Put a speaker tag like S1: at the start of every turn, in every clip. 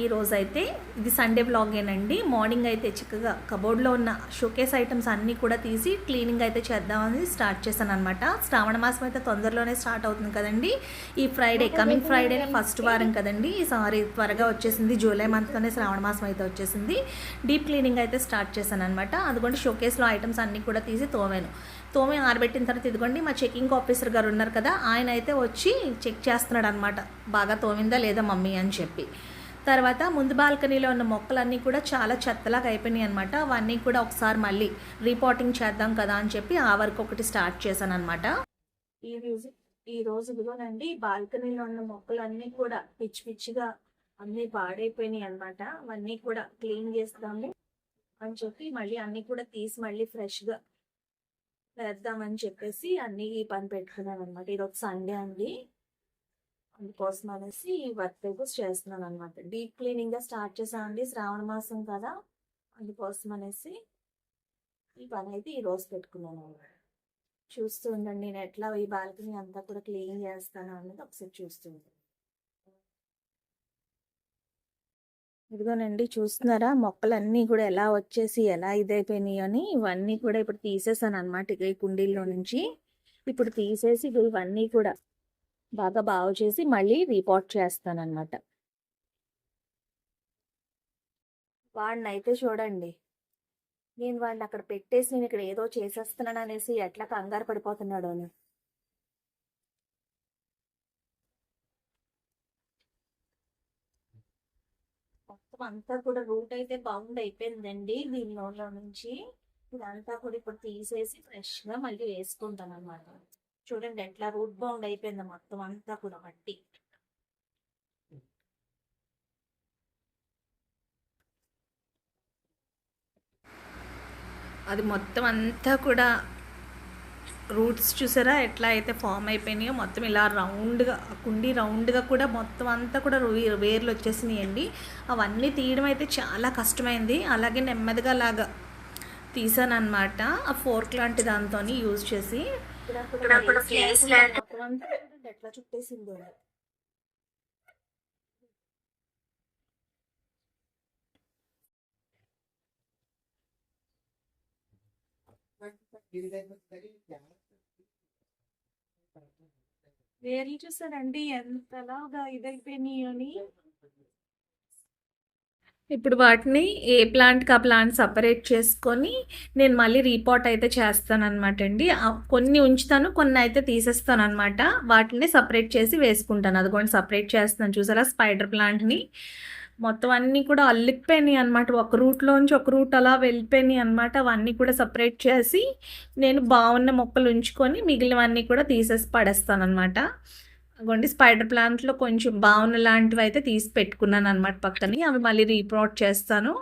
S1: ఈరోజైతే అయితే ఇది సండే బ్లాగేనండి మార్నింగ్ అయితే చక్కగా కబోర్డ్లో ఉన్న షోకేస్ ఐటమ్స్ అన్నీ కూడా తీసి క్లీనింగ్ అయితే చేద్దామని స్టార్ట్ చేశాను అనమాట శ్రావణ మాసం అయితే తొందరలోనే స్టార్ట్ అవుతుంది కదండి. ఈ ఫ్రైడే కమింగ్ ఫ్రైడే ఫస్ట్ వారం కదండి. సారీ త్వరగా వచ్చేసింది. జూలై మంత్లోనే శ్రావణ మాసం అయితే వచ్చేసింది. డీప్ క్లీనింగ్ అయితే స్టార్ట్ చేశాను అనమాట అదిగోండి షోకేస్లో ఐటమ్స్ అన్నీ కూడా తీసి తోమాను. తోమి ఆరబెట్టిన తర్వాత ఇదిగోండి మా చెకింగ్ ఆఫీసర్ గారు ఉన్నారు కదా ఆయన అయితే వచ్చి చెక్ చేస్తున్నాడు అనమాట బాగా తోమిందా లేదా మమ్మీ అని చెప్పి. తర్వాత ముందు బాల్కనీలో ఉన్న మొక్కలన్నీ కూడా చాలా చెత్తలాగా అయిపోయినాయి అనమాట అవన్నీ కూడా ఒకసారి మళ్ళీ రీపోర్టింగ్ చేద్దాం కదా అని చెప్పి ఆ వర్క్ ఒకటి స్టార్ట్ చేశాను అనమాట ఈ రోజు ఈ రోజు ఇదిగోనండి బాల్కనీలో ఉన్న మొక్కలన్నీ కూడా పిచ్చి పిచ్చిగా అన్నీ పాడైపోయినాయి అనమాట అవన్నీ కూడా క్లీన్ చేస్తాము అని చెప్పి మళ్ళీ అన్నీ కూడా తీసి మళ్ళీ ఫ్రెష్గా వేద్దామని చెప్పేసి అన్ని పని పెట్టుకున్నాను అనమాట ఈరోజు సండే అండి. అందుకోసం అనేసి వర్క్ అయితే చేస్తున్నాను అనమాట డీప్ క్లీనింగ్గా స్టార్ట్ చేసాను శ్రావణ మాసం కదా అందుకోసం అనేసి ఈ పని అయితే ఈ రోజు పెట్టుకున్నాను. చూస్తూ ఉండండి నేను ఎట్లా ఈ బాల్కనీ అంతా కూడా క్లీన్ చేస్తాను అనేది ఒకసారి చూస్తుంది ఇదిగోనండి చూస్తున్నారా? మొక్కలన్నీ కూడా ఎలా వచ్చేసి ఎలా ఇదైపోయినాయి అని ఇవన్నీ కూడా ఇప్పుడు తీసేసాను అనమాట ఇక ఈ కుండీల్లో నుంచి. ఇప్పుడు తీసేసి ఇవన్నీ కూడా బాగా బాగు చేసి మళ్ళీ రిపోర్ట్ చేస్తాను అనమాట వాడిని అయితే చూడండి. నేను వాడిని అక్కడ పెట్టేసి నేను ఇక్కడ ఏదో చేసేస్తున్నాను అనేసి ఎట్లా కంగారు పడిపోతున్నాడు అని. మొత్తం అంతా కూడా రూట్ అయితే బౌండ్ అయిపోయిందండి. దీనిలో నుంచి ఇదంతా కూడా ఇప్పుడు తీసేసి ఫ్రెష్గా మళ్ళీ వేసుకుంటాను అనమాట చూడండి ఎట్లా రూట్ బౌండ్ అయిపోయింది మొత్తం అంతా కూడా మట్టి. అది మొత్తం అంతా కూడా రూట్స్ చూసారా? ఎట్లా అయితే ఫామ్ అయిపోయినాయో మొత్తం ఇలా రౌండ్గా కుండి రౌండ్గా కూడా మొత్తం అంతా కూడా వే- వేర్లు వచ్చేసినాయండి. అవన్నీ తీయడం అయితే చాలా కష్టమైంది. అలాగే నెమ్మదిగా లాగా తీసాను అనమాట ఆ ఫోర్క్ లాంటి దాంతో యూజ్ చేసి చూడండి ఎట్లా చుట్టేసిందో వేర్లు చూసారండి ఎంతలాగా ఇదైపోయినాయి అని. ఇప్పుడు వాటిని ఏ ప్లాంట్కి ఆ ప్లాంట్ సపరేట్ చేసుకొని నేను మళ్ళీ రీపోర్ట్ అయితే చేస్తాను అనమాట అండి కొన్ని ఉంచుతాను కొన్ని అయితే తీసేస్తాను అనమాట వాటిని సపరేట్ చేసి వేసుకుంటాను. అదిగోండి సపరేట్ చేస్తున్నాను. చూసారా? స్పైడర్ ప్లాంట్ని. మొత్తం అన్నీ కూడా అల్లిపోయినాయి అనమాట ఒక రూట్లోంచి ఒక రూట్ అలా వెళ్ళిపోయినాయి అనమాట అవన్నీ కూడా సపరేట్ చేసి నేను బాగున్న మొక్కలు ఉంచుకొని మిగిలినవన్నీ కూడా తీసేసి పడేస్తాను అనమాట అగోండి స్పైడర్ ప్లాంట్లో కొంచెం బాగున్న లాంటివి అయితే తీసి పెట్టుకున్నాను అనమాట పక్కని. అవి మళ్ళీ రీప్రాట్ చేస్తాను.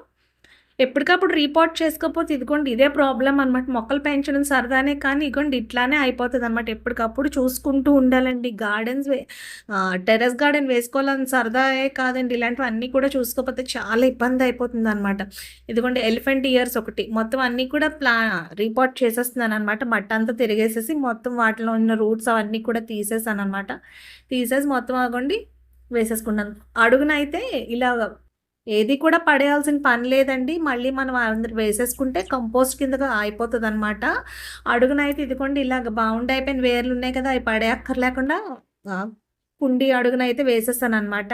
S1: ఎప్పటికప్పుడు రీపోర్ట్ చేసుకోకపోతే ఇదిగోండి ఇదే ప్రాబ్లం అనమాట మొక్కలు పెంచడం సరదానే కానీ ఇదిగోండి ఇట్లానే అయిపోతుంది అనమాట ఎప్పటికప్పుడు చూసుకుంటూ ఉండాలండి. గార్డెన్స్ టెరెస్ టెర్రస్ గార్డెన్ వేసుకోవాలని సరదాయే కాదండి. ఇలాంటివన్నీ కూడా చూసుకోకపోతే చాలా ఇబ్బంది అయిపోతుంది అనమాట ఇదిగోండి ఎలిఫెంట్ ఇయర్స్ ఒకటి. మొత్తం అన్నీ కూడా ప్లా రిపోర్ట్ చేసేస్తున్నాను అనమాట మట్ట అంతా తిరిగేసేసి మొత్తం వాటిలో ఉన్న రూట్స్ అవన్నీ కూడా తీసేసాను అనమాట తీసేసి మొత్తం అగోండి వేసేసుకున్నాను. అడుగునైతే ఇలా ఏది కూడా పడేయాల్సిన పని లేదండి. మళ్ళీ మనం అందరు వేసేసుకుంటే కంపోస్ట్ కిందగా అయిపోతుంది అనమాట అడుగునైతే ఇదిగోండి ఇలాగ బౌండ్ అయిపోయిన వేర్లు ఉన్నాయి కదా అవి పడేయక్కర్లేకుండా అక్కర్లేకుండా కుండి అడుగునైతే వేసేస్తాను అనమాట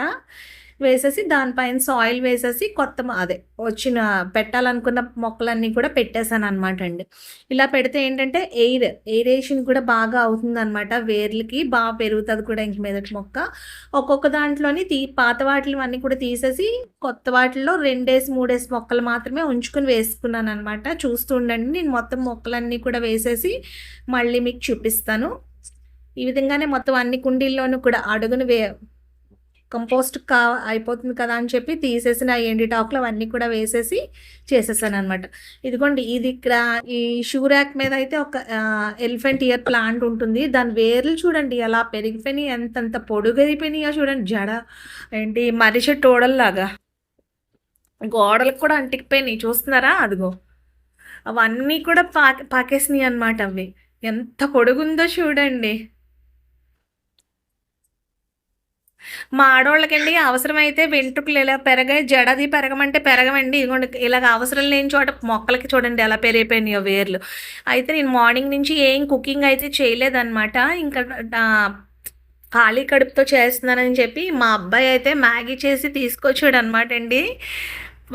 S1: వేసేసి దానిపైన సాయిల్ వేసేసి కొత్త అదే వచ్చిన పెట్టాలనుకున్న మొక్కలన్నీ కూడా పెట్టేశాను అనమాట అండి. ఇలా పెడితే ఏంటంటే ఎయిర్ ఎయిరేషన్ కూడా బాగా అవుతుంది అనమాట వేర్లకి బాగా పెరుగుతుంది కూడా ఇంక మీదటి మొక్క. ఒక్కొక్క దాంట్లోని తీ పాత వాటిలు అన్నీ కూడా తీసేసి కొత్త వాటిల్లో రెండేసి మూడేసి మొక్కలు మాత్రమే ఉంచుకుని వేసుకున్నాను అనమాట చూస్తూ ఉండండి. నేను మొత్తం మొక్కలన్నీ కూడా వేసేసి మళ్ళీ మీకు చూపిస్తాను. ఈ విధంగానే మొత్తం అన్ని కుండీల్లోనూ కూడా అడుగును వే కంపోస్ట్ కా అయిపోతుంది కదా అని చెప్పి తీసేసిన ఎండిటాకులు అవన్నీ కూడా వేసేసి చేసేసాను అనమాట ఇదిగోండి ఇది ఇక్కడ ఈ షూ ర్యాక్ మీద అయితే ఒక ఎలిఫెంట్ ఇయర్ ప్లాంట్ ఉంటుంది. దాని వేర్లు చూడండి ఎలా పెరిగిపోయినాయి ఎంతంత పొడుగైపోయినాయో చూడండి. జడ ఏంటి మనిషి టోడల్లాగా గోడలకు కూడా అంటికిపోయినాయి చూస్తున్నారా? అదిగో. అవన్నీ కూడా పా పాకేసినాయి అనమాట అవి. ఎంత పొడుగుందో చూడండి. మా ఆడవాళ్ళకండి అవసరమైతే వెంట్రుకలు ఇలా పెరగాయి జడది పెరగమంటే పెరగమండి ఇదిగోండి ఇలాగ అవసరం లేని చోట మొక్కలకి చూడండి ఎలా పెరిగిపోయినాయో వేర్లు. అయితే నేను మార్నింగ్ నుంచి ఏం కుకింగ్ అయితే చేయలేదన్నమాట. ఇంకా ఖాళీ కడుపుతో చేస్తున్నానని చెప్పి మా అబ్బాయి అయితే మ్యాగీ చేసి తీసుకొచ్చాడు అనమాట అండి.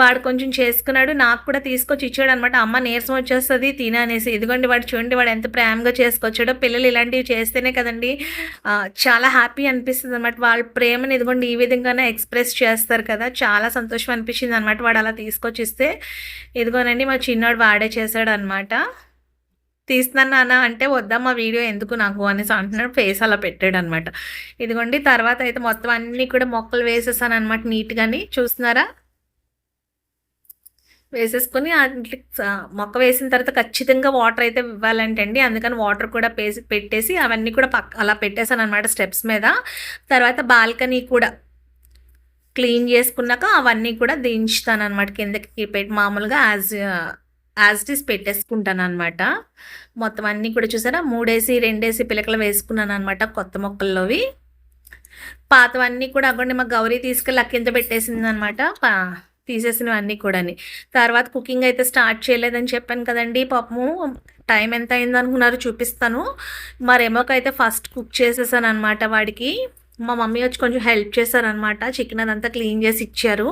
S1: వాడు కొంచెం చేసుకున్నాడు నాకు కూడా తీసుకొచ్చి ఇచ్చాడు అనమాట అమ్మ నీరసం వచ్చేస్తుంది తిననేసి ఇదిగోండి వాడు చూడండి వాడు ఎంత ప్రేమగా చేసుకొచ్చాడో. పిల్లలు ఇలాంటివి చేస్తేనే కదండి చాలా హ్యాపీ అనిపిస్తుంది అనమాట వాళ్ళ ప్రేమని ఇదిగోండి ఈ విధంగానే ఎక్స్ప్రెస్ చేస్తారు కదా. చాలా సంతోషం అనిపించింది అనమాట వాడు అలా తీసుకొచ్చి ఇస్తే ఇదిగోనండి మా చిన్నోడు వాడే చేశాడు అనమాట తీస్తున్నాను నాన్న అంటే మా వీడియో ఎందుకు నాకు అనేసి అంటున్నాడు. ఫేస్ అలా పెట్టాడు అనమాట ఇదిగోండి తర్వాత అయితే మొత్తం అన్నీ కూడా మొక్కలు వేసేసాను అనమాట నీట్గాని. చూస్తున్నారా? వేసేసుకొని మొక్క వేసిన తర్వాత ఖచ్చితంగా వాటర్ అయితే ఇవ్వాలంటండి. అందుకని వాటర్ కూడా పేసి పెట్టేసి అవన్నీ కూడా పక్క అలా పెట్టేశాను అనమాట స్టెప్స్ మీద. తర్వాత బాల్కనీ కూడా క్లీన్ చేసుకున్నాక అవన్నీ కూడా దించుతాను అనమాట కిందకి పెట్టి మామూలుగా యాజ్ యాజ్ ఇట్ ఈస్ పెట్టేసుకుంటాను అనమాట మొత్తం అన్నీ కూడా చూసారా? మూడేసి రెండేసి పిలకలు వేసుకున్నాను అనమాట కొత్త మొక్కల్లోవి. పాతవన్నీ కూడా అక్కడ మా గౌరీ తీసుకెళ్ళి అక్కింత పెట్టేసింది అనమాట తీసేసినవన్నీ కూడాని. తర్వాత కుకింగ్ అయితే స్టార్ట్ చేయలేదని చెప్పాను కదండి పాపము. టైం ఎంత అయింది అనుకున్నారు చూపిస్తాను మరేమోకైతే ఫస్ట్ కుక్ చేసేసాను అనమాట వాడికి. మా మమ్మీ వచ్చి కొంచెం హెల్ప్ చేశారనమాట చికెన్ అదంతా క్లీన్ చేసి ఇచ్చారు.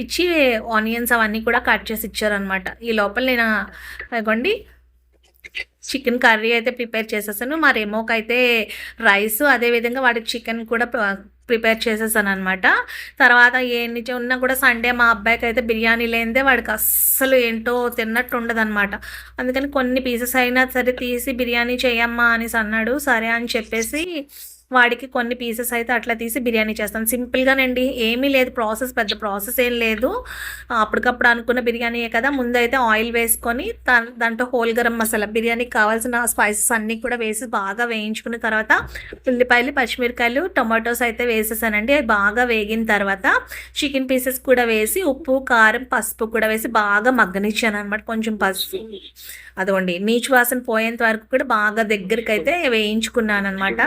S1: ఇచ్చి ఆనియన్స్ అవన్నీ కూడా కట్ చేసి ఇచ్చారనమాట ఈ లోపల నేను ఇవ్వండి చికెన్ కర్రీ అయితే ప్రిపేర్ చేసేసాను. మా రెమోకి అయితే రైస్ అదేవిధంగా వాడికి చికెన్ కూడా ప్రిపేర్ చేసేసాను అనమాట తర్వాత ఏంటి ఉన్నా కూడా సండే మా అబ్బాయికి అయితే బిర్యానీ లేనిదే వాడికి అస్సలు ఏంటో తిన్నట్టు ఉండదన్నమాట. అందుకని కొన్ని పీసెస్ అయినా సరే తీసి బిర్యానీ చేయమ్మా అనేసి అన్నాడు. సరే అని చెప్పేసి వాడికి కొన్ని పీసెస్ అయితే అట్లా తీసి బిర్యానీ చేస్తాను. సింపుల్గానండి ఏమీ లేదు ప్రాసెస్ పెద్ద ప్రాసెస్ ఏం లేదు. అప్పటికప్పుడు అనుకున్న బిర్యానీయే కదా ముందైతే ఆయిల్ వేసుకొని దాంట్లో హోల్ గరం మసాలా బిర్యానీకి కావాల్సిన స్పైసెస్ అన్నీ కూడా వేసి బాగా వేయించుకున్న తర్వాత ఉల్లిపాయలు పచ్చిమిరకాయలు టొమాటోస్ అయితే వేసేసానండి. అవి బాగా వేగిన తర్వాత చికెన్ పీసెస్ కూడా వేసి ఉప్పు కారం పసుపు కూడా వేసి బాగా మగ్గనిచ్చాను అనమాట కొంచెం పసుపు. అదిగోండి నీచు వాసన పోయేంత వరకు కూడా బాగా దగ్గరికి అయితే వేయించుకున్నాను అనమాట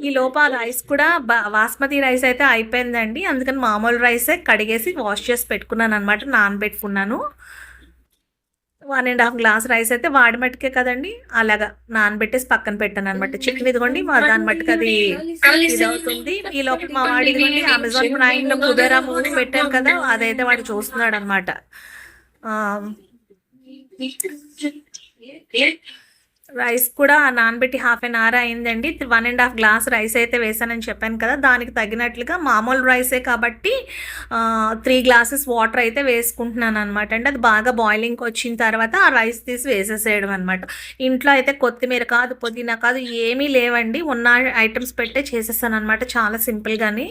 S1: ఈ లోప రైస్ కూడా బా- బాస్మతి రైస్ అయితే అయిపోయిందండి. అందుకని మామూలు రైసే కడిగేసి వాష్ చేసి పెట్టుకున్నాను అనమాట నానబెట్టుకున్నాను. One and half glass rice అయితే వాడి మట్టుకే కదండి అలాగా నానబెట్టేసి పక్కన పెట్టాను అనమాట చికెన్ ఇదిగోండి మా దాని మట్టుకు అది అవుతుంది ఈ లోపల మా వాడి ఇదిగోండి అమెజాన్ ప్రైమ్లో కుబేరా మూవీ పెట్టాను కదా అదైతే వాడు చూస్తున్నాడు అనమాట రైస్ కూడా నానబెట్టి హాఫ్ అన్ అవర్ అయిందండి. One and half glass rice అయితే వేసానని చెప్పాను కదా దానికి తగినట్లుగా మామూలు రైసే కాబట్టి త్రీ గ్లాసెస్ వాటర్ అయితే వేసుకుంటున్నాను అనమాట అంటే అది బాగా బాయిలింగ్కి వచ్చిన తర్వాత ఆ రైస్ తీసి వేసేసేయడం అనమాట ఇంట్లో అయితే కొత్తిమీర కాదు పుదీనా కాదు ఏమీ లేవండి. ఉన్న ఐటమ్స్ పెట్టే చేసేసాను అనమాట చాలా సింపుల్గాని.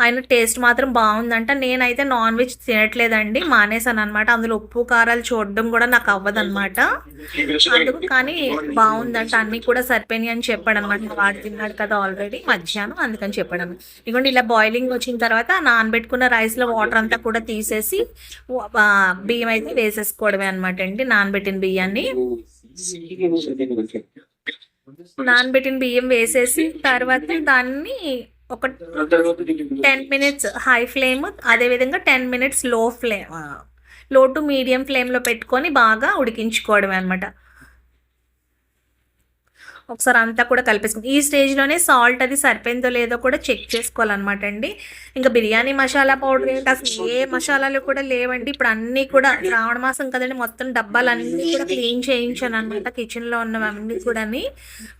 S1: ఆయన టేస్ట్ మాత్రం బాగుందంట. నేనైతే నాన్ వెజ్ తినట్లేదండి. మానేసాను అనమాట అందులో ఉప్పు కారాలు చూడడం కూడా నాకు అవ్వదన్నమాట. అందుకు కానీ బాగుందంట. అన్ని కూడా సరిపోయినాయి అని చెప్పాడు అనమాట వాడు తిన్నాడు కదా ఆల్రెడీ మధ్యాహ్నం అందుకని చెప్పాడు ఇదిగోండి ఇలా బాయిలింగ్ వచ్చిన తర్వాత నానబెట్టుకున్న రైస్లో వాటర్ అంతా కూడా తీసేసి బియ్యం అయితే వేసేసుకోవడమే అనమాట అండి. నానబెట్టిన బియ్యాన్ని. నానబెట్టిన బియ్యం వేసేసి తర్వాత దాన్ని ఒక టెన్ మినిట్స్ హై ఫ్లేమ్ అదేవిధంగా టెన్ మినిట్స్లో ఫ్లేమ్లో టు మీడియం ఫ్లేమ్లో పెట్టుకొని బాగా ఉడికించుకోవడమే అనమాట ఒకసారి అంతా కూడా కలిపేసుకుని ఈ స్టేజ్లోనే సాల్ట్ అది సరిపోయిందో లేదో కూడా చెక్ చేసుకోవాలన్నమాట అండి. ఇంకా బిర్యానీ మసాలా పౌడర్ ఏంటి? అసలు ఏ మసాలాలు కూడా లేవండి. ఇప్పుడు అన్నీ కూడా శ్రావణ మాసం కదండి. మొత్తం డబ్బాలన్నీ కూడా క్లీన్ చేయించాను అనమాట కిచెన్లో ఉన్నవన్నీ కూడా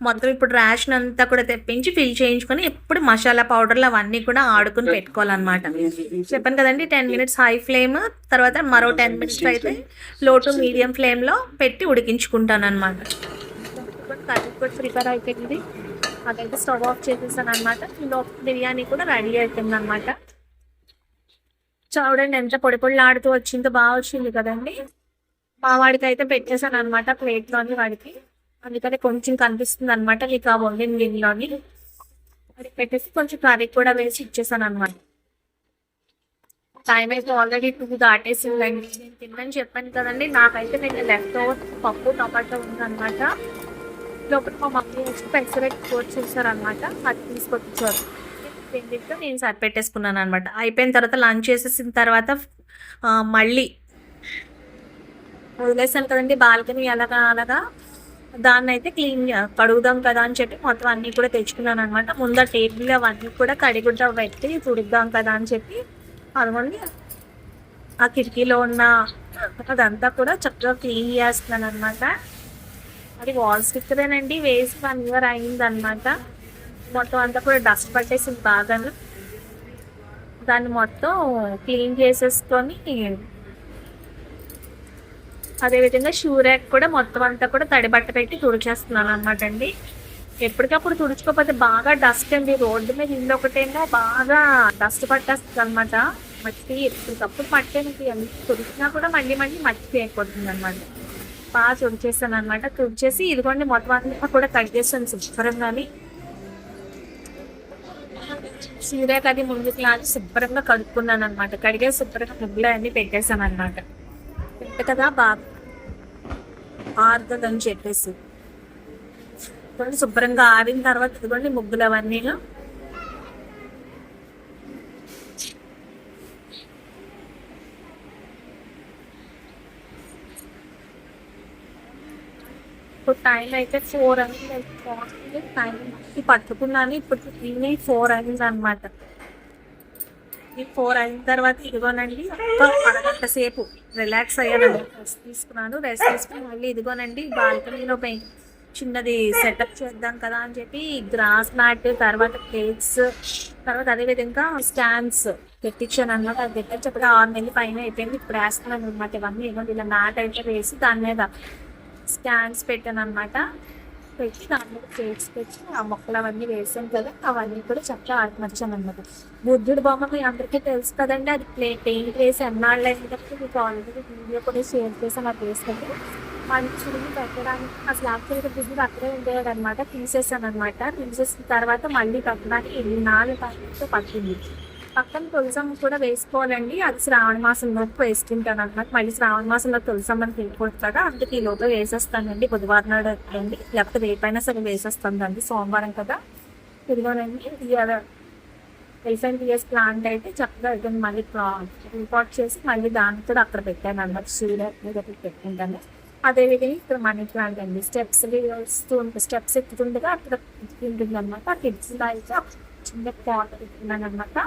S1: మొత్తం ఇప్పుడు రేషన్ అంతా కూడా తెప్పించి ఫిల్ చేయించుకొని ఎప్పుడు మసాలా పౌడర్లు అవన్నీ కూడా ఆడుకుని పెట్టుకోవాలన్నమాట. చెప్పాను కదండి టెన్ మినిట్స్ హై ఫ్లేమ్ తర్వాత మరో టెన్ మినిట్స్ అయితే లో టు మీడియం ఫ్లేమ్లో పెట్టి ఉడికించుకుంటాను అనమాట కర్రీ కూడా ప్రిపేర్ అయిపోయింది. అదైతే స్టవ్ ఆఫ్ చేసేసాను అనమాట బిర్యానీ కూడా రెడీ అయిపోయింది అనమాట చూడండి ఎంత పొడి పొడిలాడుతూ వచ్చిందో బాగా వచ్చింది కదండి. మా వాడికి అయితే పెట్టేశాను అనమాట ప్లేట్లోని వాడికి. అందుకని కొంచెం కనిపిస్తుంది అనమాట నీకు ఆ వండిన గిన్నెలోని వాడికి పెట్టేసి కొంచెం కర్రీ కూడా వేసి ఇచ్చేసాను అనమాట టైం అయితే ఆల్రెడీ టూ దాటేసిందండి. నేను తిన్నని చెప్పాను కదండి. నాకైతే నేను లెఫ్ట్ ఓవర్ పప్పు టమాటో ఉందన్నమాట. లోపల మా మమ్మీ వచ్చి పెసరెట్ కోట్ చేశారనమాట అది తీసుకొచ్చారు. దీంతో నేను సరిపెట్టేసుకున్నాను అనమాట అయిపోయిన తర్వాత లంచ్ చేసేసిన తర్వాత మళ్ళీ వదిలేసాను కదండి బాల్కనీ అలాగా అలాగా. దాన్ని అయితే క్లీన్ కడుగుదాం కదా అని చెప్పి మొత్తం అన్నీ కూడా తెచ్చుకున్నాను అనమాట ముందు టేబుల్ అవన్నీ కూడా కడిగుడ్డ పెట్టి తుడుద్దాం కదా అని చెప్పి అదిగోండి. ఆ కిటికీలో ఉన్న అదంతా కూడా చక్కగా క్లీన్ చేస్తున్నాను అనమాట అది వాల్ స్టిక్కరేనండి వేసి వన్ ఇయర్ అయింది అనమాట మొత్తం అంతా కూడా డస్ట్ పట్టేసింది బాగాను. దాన్ని మొత్తం క్లీన్ చేసేసుకొని అదేవిధంగా షూ ర్యాక్ కూడా మొత్తం అంతా కూడా తడి బట్ట పెట్టి తుడిచేస్తున్నాను అనమాట అండి ఎప్పటికప్పుడు తుడుచుకోకపోతే బాగా డస్ట్ అండి. రోడ్డు మీద ఇల్లు ఒకటేమో బాగా డస్ట్ పట్టేస్తుంది అనమాట మట్టి ఎప్పటికప్పుడు మట్టి ఎంత తుడిచినా కూడా మళ్ళీ మళ్ళీ మట్టి అయిపోతుంది అనమాట బాగా తుడిచేస్తాను అనమాట తుడిచేసి ఇదిగోండి మొత్తం అంతా కూడా కడిగేస్తాను శుభ్రంగాని. సీరే అది ముందుకు లాగి శుభ్రంగా కడుక్కున్నాను అనమాట కడిగే శుభ్రంగా ముగ్గులు అన్ని పెట్టేశాను అనమాట పెట్ట కదా బాగా ఆరుతుందని చెప్పేసి. శుభ్రంగా ఆరిన తర్వాత ఇదిగోండి ముగ్గులు అవన్నీ టైం అయితే ఫోర్ అయింది టైం పట్టుకున్నాను. ఇప్పుడు ఈవినింగ్ ఫోర్ అయింది అనమాట ఈ ఫోర్ అయిన తర్వాత ఇదిగోనండి అరగంట సేపు రిలాక్స్ అయ్యాను. రెస్ట్ తీసుకున్నాను. రెస్ట్ తీసుకుని మళ్ళీ ఇదిగోనండి బాల్కనీలో పెయి చిన్నది సెటప్ చేద్దాం కదా అని చెప్పి గ్రాస్ మ్యాట్ తర్వాత ప్లేట్స్ తర్వాత అదేవిధంగా స్టాండ్స్ పెట్టించాను అనమాట అది పెట్టించప్పుడు ఆరు నెలలు పైన అయిపోయింది. ఇప్పుడు వేస్తున్నాను అనమాట ఇవన్నీ ఇవ్వండి ఇలా మ్యాట్ అయితే వేసి దాని మీద స్కాన్స్ పెట్టాను అనమాట పెట్టి దాని మీద ప్లేట్స్ పెట్టి ఆ మొక్కలు అవన్నీ వేసాను కదా అవన్నీ కూడా చక్కగా ఆటమర్చాను అనమాట బుద్ధుడు బొమ్మ మీ అందరికీ తెలుసు కదండి అది ప్లే పెయింట్ వేసి ఎన్నాళ్ళు అయినప్పుడు మీకు ఆల్రెడీ వీడియో కూడా షేర్ చేసాను అది వేసినప్పుడు మంచిని పెట్టడానికి. అసలు యాక్చువల్గా బుద్ధుడు అక్కడే ఉండేవాడు అనమాట తీసేసాను అనమాట తీసేసిన తర్వాత మళ్ళీ కట్టడానికి ఎన్ని నాలుగు పట్టింది. పక్కన తులసమ్మ కూడా వేసుకోవాలండి. అది శ్రావణ మాసంలోపు వేసుకుంటాను అనమాట మళ్ళీ శ్రావణ మాసంలో తులసమ్మని తినకూడదు అందుకే ఈ లోపల వేసేస్తానండి. బుధవారం నాడు అండి లేకపోతే రేపైనా సరే వేసేస్తానండి. సోమవారం కదా. ఇదిగోనండి. ఇది ఎలిఫెంట్ ఇయర్స్ ప్లాంట్ అయితే చక్కగా ఇది మళ్ళీ ఇంపార్ట్ చేసి మళ్ళీ దాన్ని కూడా అక్కడ పెట్టాను అన్నమాట సూర్య మీద పెట్టుకుంటాను. అదేవిధంగా ఇక్కడ మనీ ప్లాంట్ అండి. స్టెప్స్ వస్తూ స్టెప్స్ ఎక్కుతుండగా అక్కడ ఉంటుంది అనమాట ఆ కిడ్స్ అయితే చిన్న పాట్ పెట్టుకున్నాను అనమాట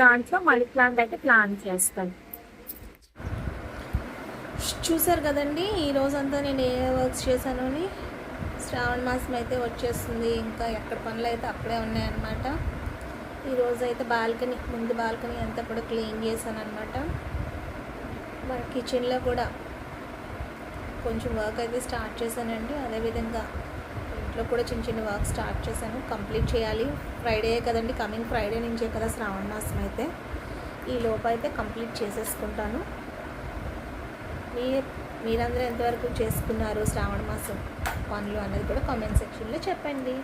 S1: దాంట్లో మనీ ప్లాంట్ అయితే ప్లాన్ చేస్తాను
S2: చూసారు కదండి ఈ రోజంతా నేను ఏ వర్క్స్ చేశాను అని శ్రావణ మాసం అయితే వచ్చేస్తుంది. ఇంకా ఎక్కడ పనులు అయితే అక్కడే ఉన్నాయన్నమాట. ఈరోజు అయితే బాల్కనీ ముందు బాల్కనీ అంతా కూడా క్లీన్ చేశాను అనమాట మన కిచెన్లో కూడా కొంచెం వర్క్ అయితే స్టార్ట్ చేశానండి. అదేవిధంగా ఇంట్లో కూడా చిన్న చిన్న వర్క్ స్టార్ట్ చేశాను. కంప్లీట్ చేయాలి. ఫ్రైడే కదండి? కమింగ్ ఫ్రైడే నుంచే కదా శ్రావణ మాసం అయితే. ఈ లోపు అయితే కంప్లీట్ చేసేసుకుంటాను. మీ మీరందరూ ఎంతవరకు చేసుకున్నారు శ్రావణ మాసం పనులు అన్నది కూడా కామెంట్ సెక్షన్లో చెప్పండి.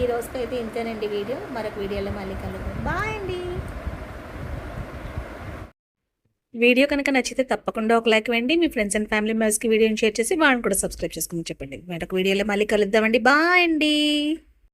S2: ఈ రోజుకైతే ఇంతేనండి వీడియో. మరొక వీడియోలో మళ్ళీ కలుగుతాం బాయ్ అండి.
S1: వీడియో కనుక నచ్చితే తప్పకుండా ఒక లైక్ వేయండి. మీ ఫ్రెండ్స్ అండ్ ఫ్యామిలీ మెంబర్స్కి వీడియోని షేర్ చేసి వాళ్ళని కూడా సబ్స్క్రైబ్ చేసుకుని చెప్పండి. మరొక వీడియోలో మళ్ళీ కలుద్దామండి. బాయ్ అండి.